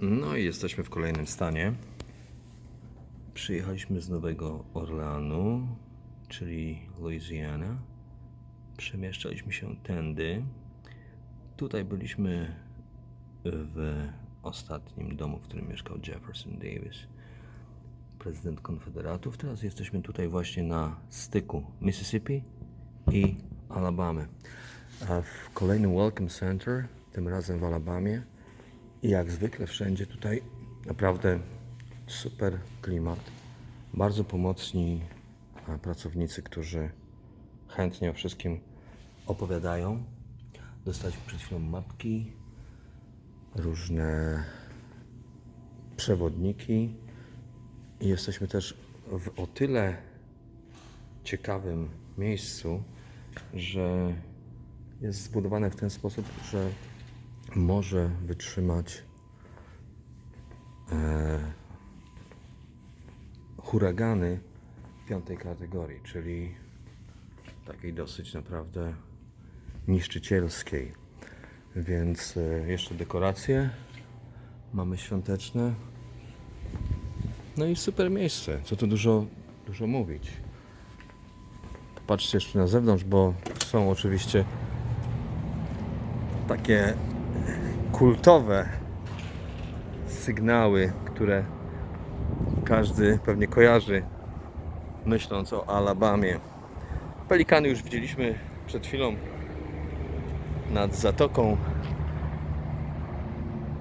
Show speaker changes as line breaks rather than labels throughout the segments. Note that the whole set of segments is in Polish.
No i jesteśmy w kolejnym stanie. Przyjechaliśmy z Nowego Orleanu, czyli Louisiana. Przemieszczaliśmy się tędy. Tutaj byliśmy w ostatnim domu, w którym mieszkał Jefferson Davis, prezydent Konfederatów. Teraz jesteśmy tutaj właśnie na styku Mississippi i Alabamy. A w kolejnym Welcome Center, tym razem w Alabamie. I jak zwykle wszędzie tutaj naprawdę super klimat. Bardzo pomocni e, pracownicy, którzy chętnie o wszystkim opowiadają. Dostaliśmy przed chwilą mapki, różne przewodniki i jesteśmy też w o tyle ciekawym miejscu, że jest zbudowane w ten sposób, że może wytrzymać e, huragany piątej kategorii, czyli takiej dosyć naprawdę niszczycielskiej. Więc e, jeszcze dekoracje mamy świąteczne. No i super miejsce, co tu dużo, dużo mówić. Popatrzcie jeszcze na zewnątrz, bo są oczywiście takie kultowe sygnały, które każdy pewnie kojarzy, myśląc o Alabamie. Pelikany już widzieliśmy przed chwilą nad zatoką.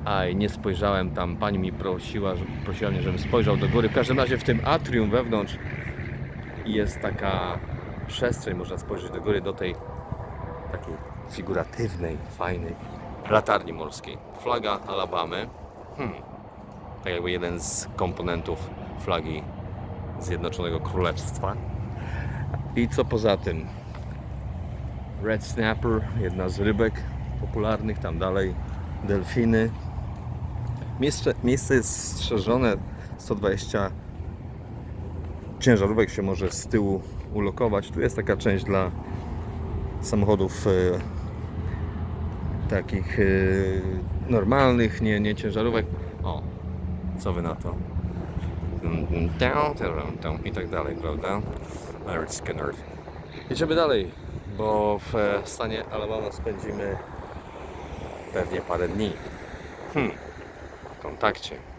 Aj, nie spojrzałem tam. Pani mi prosiła, prosiła mnie, żebym spojrzał do góry. W każdym razie w tym atrium wewnątrz jest taka przestrzeń, można spojrzeć do góry, do tej takiej figuratywnej, fajnej latarni morskiej. Flaga Alabamy. Hmm. Tak jakby jeden z komponentów flagi Zjednoczonego Królestwa. I co poza tym? Red Snapper, jedna z rybek popularnych, tam dalej delfiny. Miejsce, miejsce jest strzeżone, 120 ciężarówek się może z tyłu ulokować. Tu jest taka część dla samochodów e, takich e, normalnych, nie, nie ciężarówek. O, co wy na to? I tak dalej, prawda? Larry Skinner. Idziemy dalej, bo w e, stanie Alabama spędzimy pewnie parę dni. Hmm, w kontakcie.